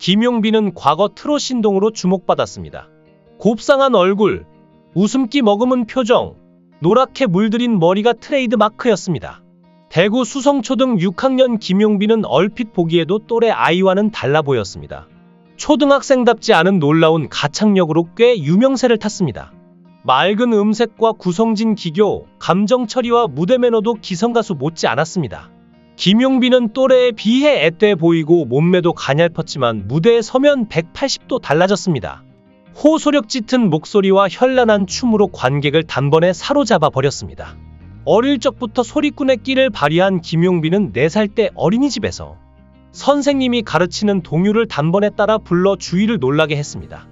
김용빈은 과거 트롯 신동으로 주목받았습니다. 곱상한 얼굴, 웃음기 머금은 표정, 노랗게 물들인 머리가 트레이드 마크였습니다. 대구 수성초등 6학년 김용빈은 얼핏 보기에도 또래 아이와는 달라 보였습니다. 초등학생답지 않은 놀라운 가창력으로 꽤 유명세를 탔습니다. 맑은 음색과 구성진 기교, 감정 처리와 무대 매너도 기성가수 못지 않았습니다. 김용빈은 또래에 비해 앳돼 보이고 몸매도 가냘펐지만 무대에 서면 180도 달라졌습니다. 호소력 짙은 목소리와 현란한 춤으로 관객을 단번에 사로잡아 버렸습니다. 어릴 적부터 소리꾼의 끼를 발휘한 김용빈은 4살 때 어린이집에서 선생님이 가르치는 동요를 단번에 따라 불러 주위를 놀라게 했습니다.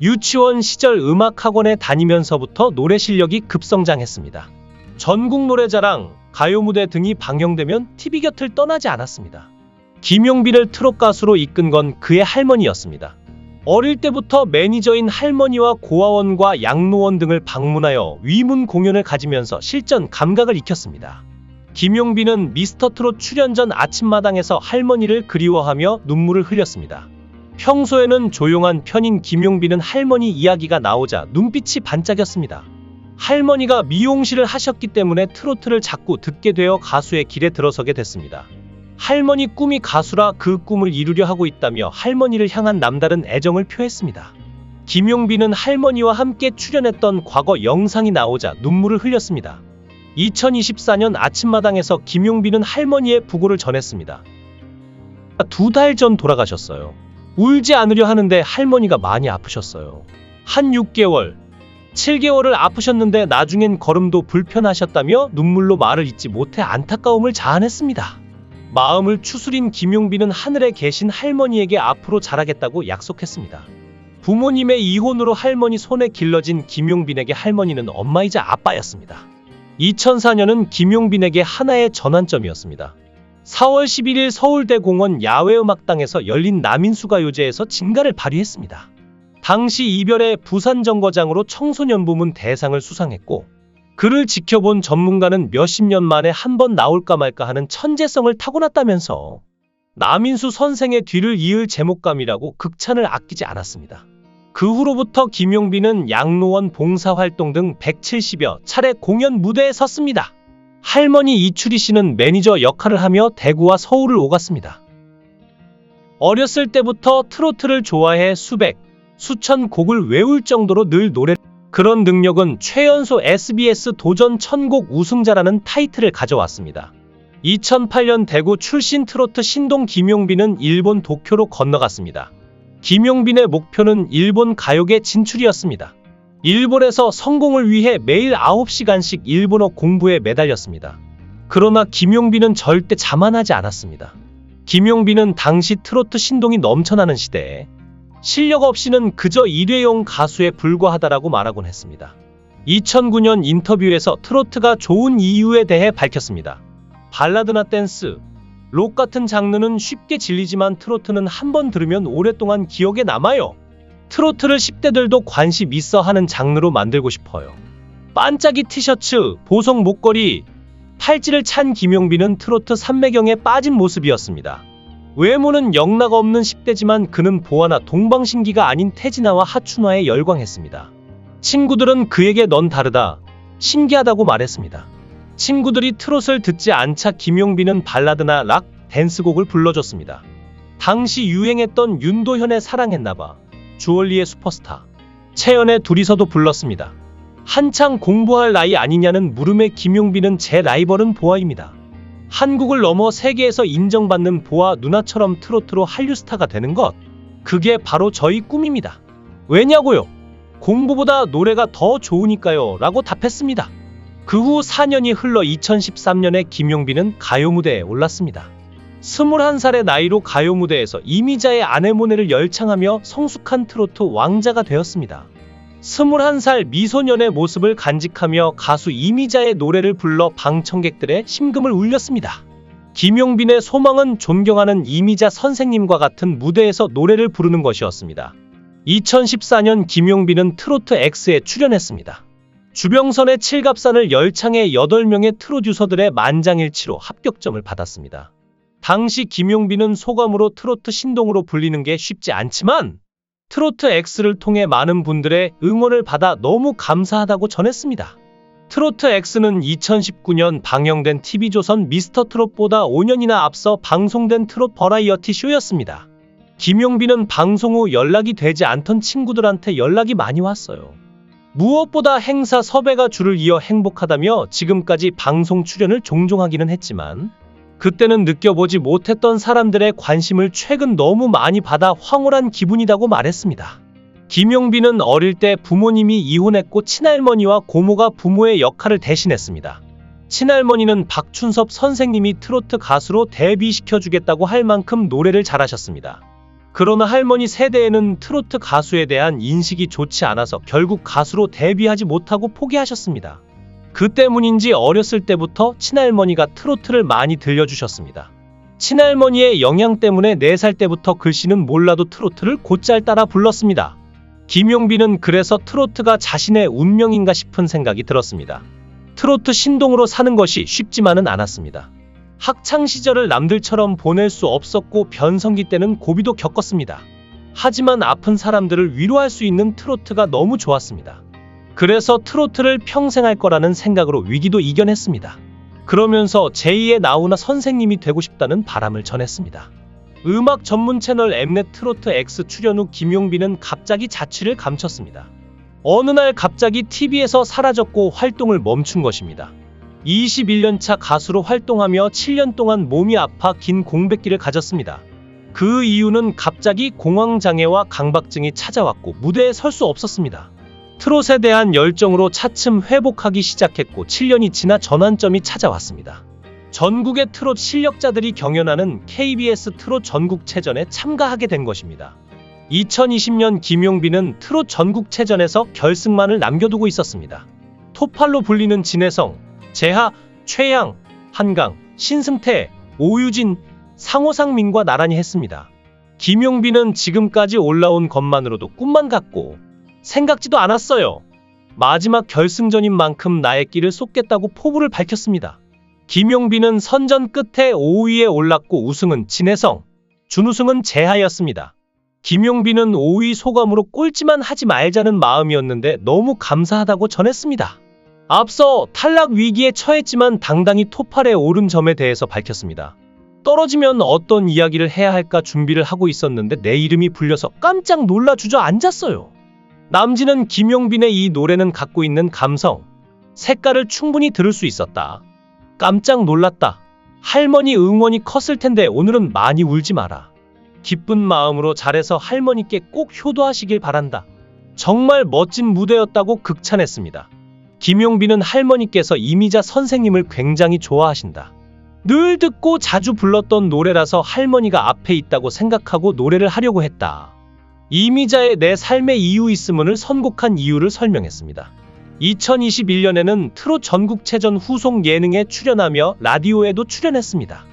유치원 시절 음악학원에 다니면서부터 노래 실력이 급성장했습니다. 전국 노래자랑, 가요 무대 등이 방영되면 TV 곁을 떠나지 않았습니다. 김용빈을 트롯 가수로 이끈 건 그의 할머니였습니다. 어릴 때부터 매니저인 할머니와 고아원과 양로원 등을 방문하여 위문 공연을 가지면서 실전 감각을 익혔습니다. 김용빈은 미스터 트롯 출연 전 아침마당에서 할머니를 그리워하며 눈물을 흘렸습니다. 평소에는 조용한 편인 김용빈은 할머니 이야기가 나오자 눈빛이 반짝였습니다. 할머니가 미용실을 하셨기 때문에 트로트를 자꾸 듣게 되어 가수의 길에 들어서게 됐습니다. 할머니 꿈이 가수라 그 꿈을 이루려 하고 있다며 할머니를 향한 남다른 애정을 표했습니다. 김용빈은 할머니와 함께 출연했던 과거 영상이 나오자 눈물을 흘렸습니다. 2024년 아침마당에서 김용빈은 할머니의 부고를 전했습니다. 두 달 전 돌아가셨어요. 울지 않으려 하는데 할머니가 많이 아프셨어요. 한 6개월, 7개월을 아프셨는데 나중엔 걸음도 불편하셨다며 눈물로 말을 잇지 못해 안타까움을 자아냈습니다. 마음을 추스린 김용빈은 하늘에 계신 할머니에게 앞으로 잘하겠다고 약속했습니다. 부모님의 이혼으로 할머니 손에 길러진 김용빈에게 할머니는 엄마이자 아빠였습니다. 2004년은 김용빈에게 하나의 전환점이었습니다. 4월 11일 서울대 공원 야외음악당에서 열린 남인수가요제에서 진가를 발휘했습니다. 당시 이별의 부산 정거장으로 청소년 부문 대상을 수상했고 그를 지켜본 전문가는 몇십 년 만에 한 번 나올까 말까 하는 천재성을 타고났다면서 남인수 선생의 뒤를 이을 제목감이라고 극찬을 아끼지 않았습니다. 그 후로부터 김용빈은 양로원 봉사활동 등 170여 차례 공연 무대에 섰습니다. 할머니 이추리 씨는 매니저 역할을 하며 대구와 서울을 오갔습니다. 어렸을 때부터 트로트를 좋아해 수백, 수천 곡을 외울 정도로 늘 노래 그런 능력은 최연소 SBS 도전 천곡 우승자라는 타이틀을 가져왔습니다. 2008년 대구 출신 트로트 신동 김용빈은 일본 도쿄로 건너갔습니다. 김용빈의 목표는 일본 가요계 진출이었습니다. 일본에서 성공을 위해 매일 9시간씩 일본어 공부에 매달렸습니다. 그러나 김용빈은 절대 자만하지 않았습니다. 김용빈은 당시 트로트 신동이 넘쳐나는 시대에 실력 없이는 그저 일회용 가수에 불과하다라고 말하곤 했습니다. 2009년 인터뷰에서 트로트가 좋은 이유에 대해 밝혔습니다. 발라드나 댄스, 록 같은 장르는 쉽게 질리지만 트로트는 한 번 들으면 오랫동안 기억에 남아요. 트로트를 10대들도 관심 있어 하는 장르로 만들고 싶어요. 반짝이 티셔츠, 보석 목걸이, 팔찌를 찬 김용빈은 트로트 삼매경에 빠진 모습이었습니다. 외모는 영락 없는 10대지만 그는 보아나 동방신기가 아닌 태진아와 하춘화에 열광했습니다. 친구들은 그에게 넌 다르다, 신기하다고 말했습니다. 친구들이 트롯을 듣지 않자 김용빈은 발라드나 락, 댄스곡을 불러줬습니다. 당시 유행했던 윤도현의 사랑했나봐, 주얼리의 슈퍼스타, 채연의 둘이서도 불렀습니다. 한창 공부할 나이 아니냐는 물음에 김용빈은 제 라이벌은 보아입니다. 한국을 넘어 세계에서 인정받는 보아 누나처럼 트로트로 한류 스타가 되는 것. 그게 바로 저희 꿈입니다. 왜냐고요? 공부보다 노래가 더 좋으니까요. 라고 답했습니다. 그 후 4년이 흘러 2013년에 김용빈은 가요 무대에 올랐습니다. 21살의 나이로 가요 무대에서 이미자의 아네모네를 열창하며 성숙한 트로트 왕자가 되었습니다. 21살 미소년의 모습을 간직하며 가수 이미자의 노래를 불러 방청객들의 심금을 울렸습니다. 김용빈의 소망은 존경하는 이미자 선생님과 같은 무대에서 노래를 부르는 것이었습니다. 2014년 김용빈은 트로트 X에 출연했습니다. 주병선의 칠갑산을 열창해 8명의 트로듀서들의 만장일치로 합격점을 받았습니다. 당시 김용빈은 소감으로 트로트 신동으로 불리는 게 쉽지 않지만 트로트 X를 통해 많은 분들의 응원을 받아 너무 감사하다고 전했습니다. 트로트 X는 2019년 방영된 TV조선 미스터 트롯보다 5년이나 앞서 방송된 트롯 버라이어티 쇼였습니다. 김용빈은 방송 후 연락이 되지 않던 친구들한테 연락이 많이 왔어요. 무엇보다 행사 섭외가 줄을 이어 행복하다며 지금까지 방송 출연을 종종 하기는 했지만 그때는 느껴보지 못했던 사람들의 관심을 최근 너무 많이 받아 황홀한 기분이라고 말했습니다. 김용빈은 어릴 때 부모님이 이혼했고 친할머니와 고모가 부모의 역할을 대신했습니다. 친할머니는 박춘섭 선생님이 트로트 가수로 데뷔시켜주겠다고 할 만큼 노래를 잘하셨습니다. 그러나 할머니 세대에는 트로트 가수에 대한 인식이 좋지 않아서 결국 가수로 데뷔하지 못하고 포기하셨습니다. 그 때문인지 어렸을 때부터 친할머니가 트로트를 많이 들려주셨습니다. 친할머니의 영향 때문에 4살 때부터 글씨는 몰라도 트로트를 곧잘 따라 불렀습니다. 김용빈은 그래서 트로트가 자신의 운명인가 싶은 생각이 들었습니다. 트로트 신동으로 사는 것이 쉽지만은 않았습니다. 학창 시절을 남들처럼 보낼 수 없었고 변성기 때는 고비도 겪었습니다. 하지만 아픈 사람들을 위로할 수 있는 트로트가 너무 좋았습니다. 그래서 트로트를 평생 할 거라는 생각으로 위기도 이겨냈습니다. 그러면서 제2의 나훈아 선생님이 되고 싶다는 바람을 전했습니다. 음악 전문 채널 엠넷 트로트 X 출연 후 김용빈은 갑자기 자취를 감췄습니다. 어느 날 갑자기 TV에서 사라졌고 활동을 멈춘 것입니다. 21년차 가수로 활동하며 7년 동안 몸이 아파 긴 공백기를 가졌습니다. 그 이유는 갑자기 공황장애와 강박증이 찾아왔고 무대에 설 수 없었습니다. 트롯에 대한 열정으로 차츰 회복하기 시작했고 7년이 지나 전환점이 찾아왔습니다. 전국의 트롯 실력자들이 경연하는 KBS 트롯 전국체전에 참가하게 된 것입니다. 2020년 김용빈은 트롯 전국체전에서 결승만을 남겨두고 있었습니다. 토팔로 불리는 진혜성, 재하, 최양, 한강, 신승태, 오유진, 상호상민과 나란히 했습니다. 김용빈은 지금까지 올라온 것만으로도 꿈만 같고 생각지도 않았어요. 마지막 결승전인 만큼 나의 길을 쏟겠다고 포부를 밝혔습니다. 김용빈은 선전 끝에 5위에 올랐고 우승은 진혜성, 준우승은 재하였습니다. 김용빈은 5위 소감으로 꼴찌만 하지 말자는 마음이었는데 너무 감사하다고 전했습니다. 앞서 탈락 위기에 처했지만 당당히 토팔에 오른 점에 대해서 밝혔습니다. 떨어지면 어떤 이야기를 해야 할까 준비를 하고 있었는데 내 이름이 불려서 깜짝 놀라 주저앉았어요. 남진은 김용빈의 이 노래는 갖고 있는 감성, 색깔을 충분히 들을 수 있었다. 깜짝 놀랐다. 할머니 응원이 컸을 텐데 오늘은 많이 울지 마라. 기쁜 마음으로 잘해서 할머니께 꼭 효도하시길 바란다. 정말 멋진 무대였다고 극찬했습니다. 김용빈은 할머니께서 이미자 선생님을 굉장히 좋아하신다. 늘 듣고 자주 불렀던 노래라서 할머니가 앞에 있다고 생각하고 노래를 하려고 했다. 이미자의 내 삶의 이유 있음을 선곡한 이유를 설명했습니다. 2021년에는 트롯 전국체전 후속 예능에 출연하며 라디오에도 출연했습니다.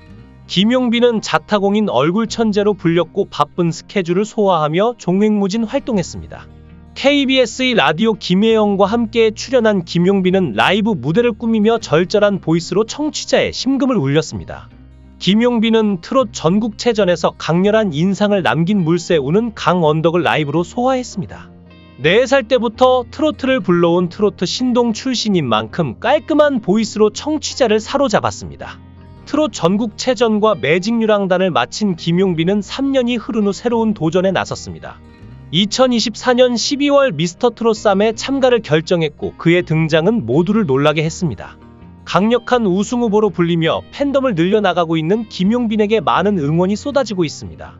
김용빈은 자타공인 얼굴 천재로 불렸고 바쁜 스케줄을 소화하며 종횡무진 활동했습니다. KBS의 라디오 김혜영과 함께 출연한 김용빈은 라이브 무대를 꾸미며 절절한 보이스로 청취자의 심금을 울렸습니다. 김용빈은 트롯 전국체전에서 강렬한 인상을 남긴 물새 우는 강 언덕을 라이브로 소화했습니다. 4살 때부터 트로트를 불러온 트로트 신동 출신인 만큼 깔끔한 보이스로 청취자를 사로잡았습니다. 트롯 전국체전과 매직유랑단을 마친 김용빈은 3년이 흐른 후 새로운 도전에 나섰습니다. 2024년 12월 미스터 트롯 3에 참가를 결정했고 그의 등장은 모두를 놀라게 했습니다. 강력한 우승 후보로 불리며 팬덤을 늘려나가고 있는 김용빈에게 많은 응원이 쏟아지고 있습니다.